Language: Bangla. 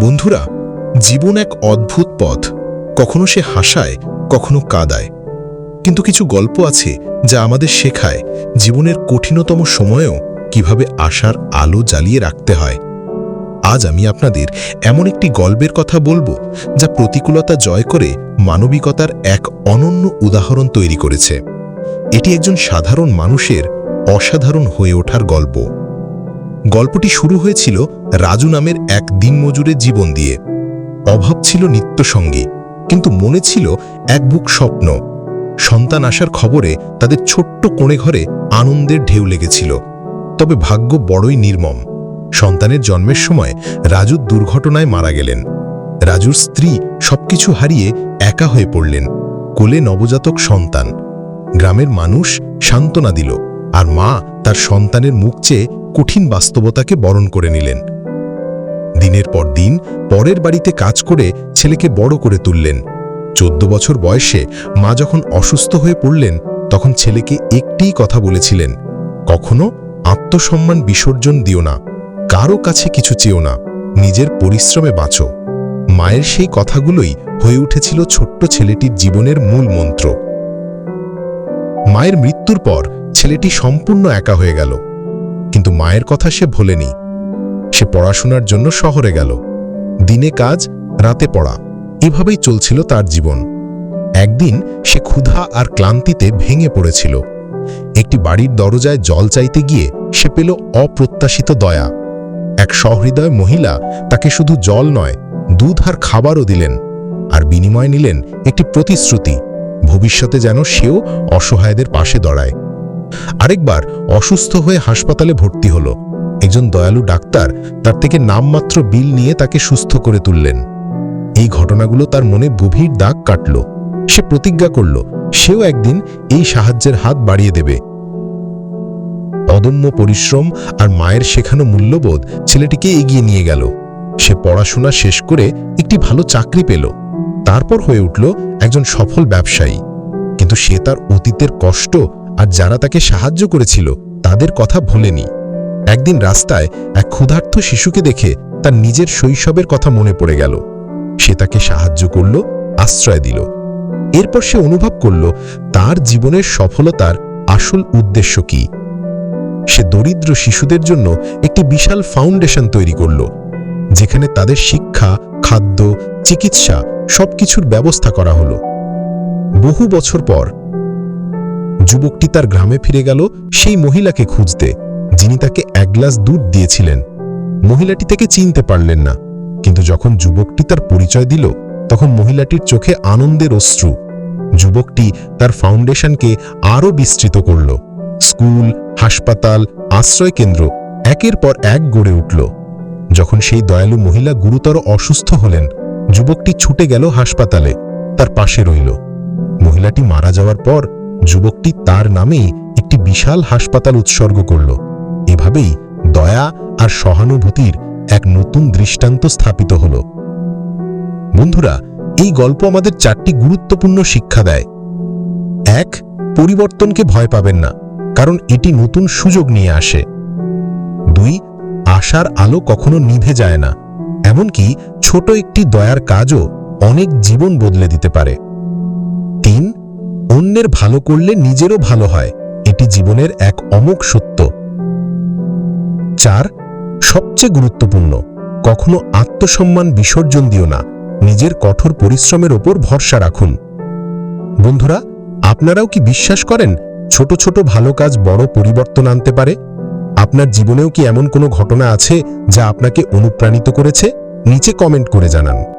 বন্ধুরা, জীবন এক অদ্ভুত পথ। কখনো সে হাসায়, কখনো কাদায়। কিন্তু কিছু গল্প আছে যা আমাদের শেখায় জীবনের কঠিনতম সময়েও কীভাবে আশার আলো জ্বালিয়ে রাখতে হয়। আজ আমি আপনাদের এমন একটি গল্পের কথা বলব যা প্রতিকূলতা জয় করে মানবিকতার এক অনন্য উদাহরণ তৈরি করেছে। এটি একজন সাধারণ মানুষের অসাধারণ হয়ে ওঠার গল্প। গল্পটি শুরু হয়েছিল রাজু নামের এক দিনমজুরের জীবন দিয়ে। অভাব ছিল নিত্যসঙ্গী, কিন্তু মনে ছিল এক বুক স্বপ্ন। সন্তান আসার খবরে তাদের ছোট্ট কোণে ঘরে আনন্দের ঢেউ লেগেছিল। তবে ভাগ্য বড়ই নির্মম। সন্তানের জন্মের সময় রাজু দুর্ঘটনায় মারা গেলেন। রাজুর স্ত্রী সবকিছু হারিয়ে একা হয়ে পড়লেন। কোলে নবজাতক সন্তান। গ্রামের মানুষ সান্ত্বনা দিল, আর মা তার সন্তানের মুখ চেয়ে কঠিন বাস্তবতাকে বরণ করে নিলেন। দিনের পর দিন পরের বাড়িতে কাজ করে ছেলেকে বড় করে তুললেন। চোদ্দ বছর বয়সে মা যখন অসুস্থ হয়ে পড়লেন, তখন ছেলেকে একটিই কথা বলেছিলেন, কখনো আত্মসম্মান বিসর্জন দিও না, কারও কাছে কিছু চেও না, নিজের পরিশ্রমে বাঁচো। মায়ের সেই কথাগুলোই হয়ে উঠেছিল ছোট্ট ছেলেটির জীবনের মূল মন্ত্র। মায়ের মৃত্যুর পর ছেলেটি সম্পূর্ণ একা হয়ে গেল। কিন্তু মায়ের কথা সে ভোলেনি। সে পড়াশোনার জন্য শহরে গেল। দিনে কাজ, রাতে পড়া। এভাবেই চলছিল তার জীবন। একদিন সে ক্ষুধা আর ক্লান্তিতে ভেঙে পড়েছিল। একটি বাড়ির দরজায় জল চাইতে গিয়ে সে পেল অপ্রত্যাশিত দয়া। এক সহৃদয় মহিলা তাকে শুধু জল নয়, দুধ আর খাবারও দিলেন আর বিনিময় নিলেন একটি প্রতিশ্রুতি। ভবিষ্যতে যেন সেও অসহায়দের পাশে দাঁড়ায়। আরেকবার অসুস্থ হয়ে হাসপাতালে ভর্তি হলো। একজন দয়ালু ডাক্তার তার থেকে নামমাত্র বিল নিয়ে তাকে সুস্থ করে তুললেন। এই ঘটনাগুলো তার মনে গভীর দাগ কাটল। সে প্রতিজ্ঞা করল, সেও একদিন এই সাহায্যের হাত বাড়িয়ে দেবে। অদম্য পরিশ্রম আর মায়ের শেখানো মূল্যবোধ ছেলেটিকে এগিয়ে নিয়ে গেল। সে পড়াশোনা শেষ করে একটি ভালো চাকরি পেল। তারপর হয়ে উঠল একজন সফল ব্যবসায়ী। কিন্তু সে তার অতীতের কষ্ট আর যারা তাকে সাহায্য করেছিল, তাদের কথা ভোলেনি। একদিন রাস্তায় এক ক্ষুধার্ত শিশুকে দেখে তার নিজের শৈশবের কথা মনে পড়ে গেল। সে তাকে সাহায্য করল, আশ্রয় দিল। এরপর সে অনুভব করল, তার জীবনের সফলতার আসল উদ্দেশ্য কি। সে দরিদ্র শিশুদের জন্য একটি বিশাল ফাউন্ডেশন তৈরি করল, যেখানে তাদের শিক্ষা, খাদ্য, চিকিৎসা সবকিছুর ব্যবস্থা করা হলো। বহু বছর পর যুবকটি তার গ্রামে ফিরে গেল সেই মহিলাকে খুঁজতে, যিনি তাকে এক গ্লাস দুধ দিয়েছিলেন। মহিলাটি থেকে চিনতে পারলেন না, কিন্তু যখন যুবকটি তার পরিচয় দিল, তখন মহিলাটির চোখে আনন্দের অশ্রু। যুবকটি তার ফাউন্ডেশনকে আরও বিস্তৃত করল। স্কুল, হাসপাতাল, আশ্রয় কেন্দ্র একের পর এক গড়ে উঠল। যখন সেই দয়ালু মহিলা গুরুতর অসুস্থ হলেন, যুবকটি ছুটে গেল হাসপাতালে, তার পাশে রইল। মহিলাটি মারা যাওয়ার পর যুবকটি তার নামেই একটি বিশাল হাসপাতাল উৎসর্গ করল। এভাবেই দয়া আর সহানুভূতির এক নতুন দৃষ্টান্ত স্থাপিত হল। বন্ধুরা, এই গল্প আমাদের চারটি গুরুত্বপূর্ণ শিক্ষা দেয়। এক, পরিবর্তনকে ভয় পাবেন না, কারণ এটি নতুন সুযোগ নিয়ে আসে। দুই, আশার আলো কখনো নিভে যায় না, এমনকি ছোট একটি দয়ার কাজও অনেক জীবন বদলে দিতে পারে। অন্যের ভালো করলে নিজেরও ভালো হয়। এটি জীবনের এক অমোক সত্য। চার, সবচেয়ে গুরুত্বপূর্ণ, কখনো আত্মসম্মান বিসর্জন দিও না। নিজের কঠোর পরিশ্রমের ওপর ভরসা রাখুন। বন্ধুরা, আপনারাও কি বিশ্বাস করেন ছোট ছোট ভালো কাজ বড় পরিবর্তন আনতে পারে? আপনার জীবনেও কি এমন কোনো ঘটনা আছে যা আপনাকে অনুপ্রাণিত করেছে? নিচে কমেন্ট করে জানান।